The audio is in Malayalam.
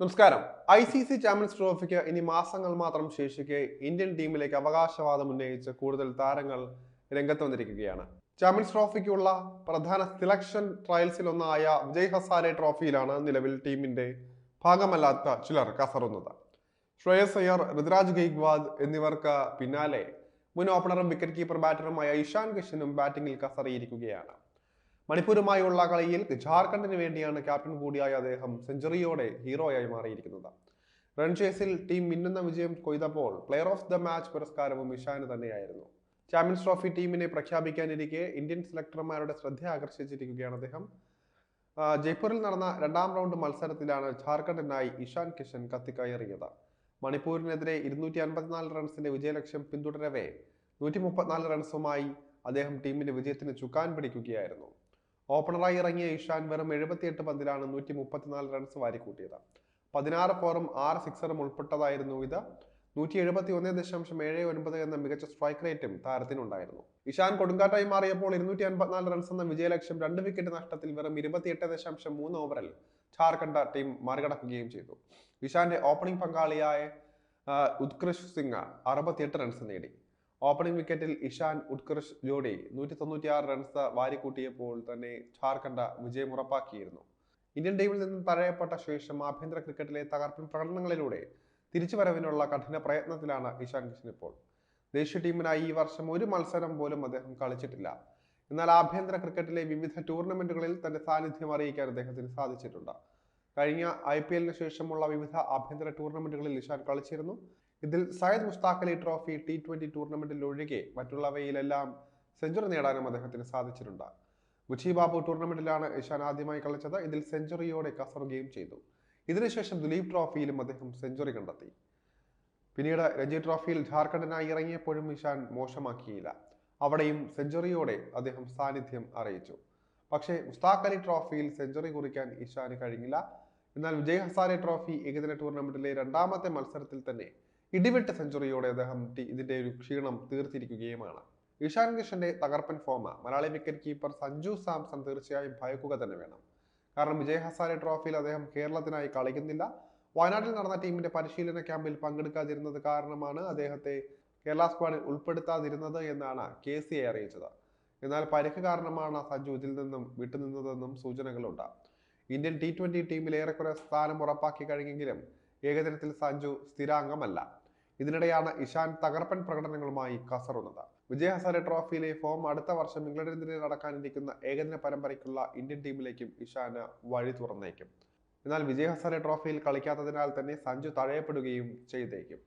നമസ്കാരം. ഐ സി സി ചാമ്പ്യൻസ് ട്രോഫിക്ക് ഇനി മാസങ്ങൾ മാത്രം ശേഷിക്കെ ഇന്ത്യൻ ടീമിലേക്ക് അവകാശവാദം ഉന്നയിച്ച് കൂടുതൽ താരങ്ങൾ രംഗത്ത് വന്നിരിക്കുകയാണ്. ചാമ്പ്യൻസ് ട്രോഫിക്കുള്ള പ്രധാന സിലക്ഷൻ ട്രയൽസിലൊന്നായ വിജയ് ഹസാരെ ട്രോഫിയിലാണ് നിലവിൽ ടീമിന്റെ ഭാഗമല്ലാത്ത ചിലർ കസറുന്നത്. ശ്രേയസ് അയ്യർ ഋതുരാജ് ഗെയ്ക്വാദ് എന്നിവർക്ക് പിന്നാലെ മുൻ ഓപ്പണറും വിക്കറ്റ് കീപ്പർ ബാറ്ററുമായ ഇഷാൻ കിഷനും ബാറ്റിംഗിൽ കസറിയിരിക്കുകയാണ്. മണിപ്പൂരുമായുള്ള കളിയിൽ ജാർഖണ്ഡിന് വേണ്ടിയാണ് ക്യാപ്റ്റൻ കൂടിയായ അദ്ദേഹം സെഞ്ചുറിയോടെ ഹീറോയായി മാറിയിരിക്കുന്നത്. റൺ ചേസിൽ ടീം മിന്നുന്ന വിജയം കൊയ്തപ്പോൾ പ്ലെയർ ഓഫ് ദ മാച്ച് പുരസ്കാരവും ഇഷാന് തന്നെയായിരുന്നു. ചാമ്പ്യൻസ് ട്രോഫി ടീമിനെ പ്രഖ്യാപിക്കാനിരിക്കെ ഇന്ത്യൻ സെലക്ടർമാരുടെ ശ്രദ്ധ ആകർഷിച്ചിരിക്കുകയാണ് അദ്ദേഹം. ജയ്പൂരിൽ നടന്ന രണ്ടാം റൗണ്ട് മത്സരത്തിലാണ് ജാർഖണ്ഡിനായി ഇഷാൻ കിഷൻ കത്തിക്കയറിയത്. മണിപ്പൂരിനെതിരെ ഇരുന്നൂറ്റി അൻപത്തിനാല് റൺസിന്റെ വിജയലക്ഷ്യം പിന്തുടരവേ നൂറ്റി മുപ്പത്തിനാല് റൺസുമായി അദ്ദേഹം ടീമിന്റെ വിജയത്തിന് ചുക്കാൻ പിടിക്കുകയായിരുന്നു. ഓപ്പണറായി ഇറങ്ങിയ ഇഷാൻ വെറും എഴുപത്തിയെട്ട് പന്തിലാണ് നൂറ്റി മുപ്പത്തിനാല് റൺസ് വാരിക്കൂട്ടിയത്. പതിനാറ് ഫോറും ആറ് സിക്സറും ഉൾപ്പെട്ടതായിരുന്നു ഇത്. നൂറ്റി എഴുപത്തി ഒന്ന് ദശാംശം ഏഴ് ഒൻപത് എന്ന മികച്ച സ്ട്രൈക്ക് റേറ്റും താരത്തിനുണ്ടായിരുന്നു. ഇഷാൻ കൊടുങ്കാറ്റായി മാറിയപ്പോൾ ഇരുന്നൂറ്റി അൻപത്തിനാല് റൺസ് എന്ന വിജയലക്ഷ്യം രണ്ട് വിക്കറ്റ് നഷ്ടത്തിൽ വെറും ഇരുപത്തിയെട്ട് ദശാംശം മൂന്ന് ഓവറിൽ ഝാർഖണ്ഡ് ടീം മറികടക്കുകയും ചെയ്തു. ഇഷാന്റെ ഓപ്പണിംഗ് പങ്കാളിയായ ഉത്കൃഷ് സിംഗ് അറുപത്തിയെട്ട് റൺസ് നേടി. ഓപ്പണിംഗ് വിക്കറ്റിൽ ഇഷാൻ ഉത്കർഷ് ജോഡി നൂറ്റി തൊണ്ണൂറ്റിയാറ് റൺസ് വാരിക്കൂട്ടിയപ്പോൾ തന്നെ ഝാർഖണ്ഡ വിജയം ഉറപ്പാക്കിയിരുന്നു. ഇന്ത്യൻ ടീമിൽ നിന്നും തഴയപ്പെട്ട ശേഷം ആഭ്യന്തര ക്രിക്കറ്റിലെ തകർപ്പൻ പ്രകടനങ്ങളിലൂടെ തിരിച്ചുവരവിനുള്ള കഠിന പ്രയത്നത്തിലാണ് ഇഷാൻ കിഷൻ ഇപ്പോൾ. ദേശീയ ടീമിനായി ഈ വർഷം ഒരു മത്സരം പോലും അദ്ദേഹം കളിച്ചിട്ടില്ല. എന്നാൽ ആഭ്യന്തര ക്രിക്കറ്റിലെ വിവിധ ടൂർണമെന്റുകളിൽ തന്റെ സാന്നിധ്യം അറിയിക്കാൻ അദ്ദേഹത്തിന് സാധിച്ചിട്ടുണ്ട്. കഴിഞ്ഞ ഐ പി എല്ലിന് ശേഷമുള്ള വിവിധ ആഭ്യന്തര ടൂർണമെന്റുകളിൽ ഇഷാൻ കളിച്ചിരുന്നു. ഇതിൽ Syed Mushtaq Ali trophy T twenty ടൂർണമെന്റിൽ ഒഴികെ മറ്റുള്ളവയിലെല്ലാം സെഞ്ചുറി നേടാനും അദ്ദേഹത്തിന് സാധിച്ചിട്ടുണ്ട്. മുച്ചി ബാബു ടൂർണമെന്റിലാണ് ഇഷാൻ ആദ്യമായി കളിച്ചത്. ഇതിൽ സെഞ്ചുറിയോടെ കസറുകയും ചെയ്തു. ഇതിനുശേഷം ദുലീപ് ട്രോഫിയിലും അദ്ദേഹം സെഞ്ചുറി കണ്ടെത്തി. പിന്നീട് രഞ്ജി ട്രോഫിയിൽ ജാർഖണ്ഡിനായി ഇറങ്ങിയപ്പോഴും ഇഷാൻ മോശമാക്കിയില്ല. അവിടെയും സെഞ്ചുറിയോടെ അദ്ദേഹം സാന്നിധ്യം അറിയിച്ചു. പക്ഷേ മുസ്താഖ് അലി ട്രോഫിയിൽ സെഞ്ചുറി കുറിക്കാൻ ഇഷാന് കഴിഞ്ഞില്ല. എന്നാൽ വിജയ് ഹസാരെ ട്രോഫി ഏകദിന ടൂർണമെന്റിലെ രണ്ടാമത്തെ മത്സരത്തിൽ തന്നെ ഇടിവിട്ട സെഞ്ചുറിയോടെ അദ്ദേഹം ഇതിന്റെ ഒരു ക്ഷീണം തീർത്തിരിക്കുകയുമാണ്. ഇഷാൻ കിഷന്റെ തകർപ്പൻ ഫോമ മലയാളി വിക്കറ്റ് കീപ്പർ സഞ്ജു സാംസൺ തീർച്ചയായും ഭയക്കുക തന്നെ വേണം. കാരണം വിജയ് ഹസാരെ ട്രോഫിയിൽ അദ്ദേഹം കേരളത്തിനായി കളിക്കുന്നില്ല. വയനാട്ടിൽ നടന്ന ടീമിന്റെ പരിശീലന ക്യാമ്പിൽ പങ്കെടുക്കാതിരുന്നത് കാരണമാണ് അദ്ദേഹത്തെ കേരള സ്ക്വാഡിൽ ഉൾപ്പെടുത്താതിരുന്നത് എന്നാണ് കെ സി എ അറിയിച്ചത്. എന്നാൽ പരിക്ക് കാരണമാണ് സഞ്ജു ഇതിൽ നിന്നും വിട്ടുനിന്നതെന്നും സൂചനകളുണ്ട്. ഇന്ത്യൻ ടി ട്വന്റി ടീമിൽ ഏറെക്കുറെ സ്ഥാനം ഉറപ്പാക്കി കഴിഞ്ഞെങ്കിലും ഏകദിനത്തിൽ സഞ്ജു സ്ഥിരാംഗമല്ല. ഇതിനിടെയാണ് ഇഷാൻ തകർപ്പൻ പ്രകടനങ്ങളുമായി കസറുന്നത്. വിജയ് ഹസാരെ ട്രോഫിയിലെ ഫോം അടുത്ത വർഷം ഇംഗ്ലണ്ടിനെതിരെ നടക്കാനിരിക്കുന്ന ഏകദിന പരമ്പരയ്ക്കുള്ള ഇന്ത്യൻ ടീമിലേക്കും ഇഷാന് വഴി തുറന്നേക്കും. എന്നാൽ വിജയ് ഹസാരെ ട്രോഫിയിൽ കളിക്കാത്തതിനാൽ തന്നെ സഞ്ജു തഴയപ്പെടുകയും ചെയ്തേക്കും.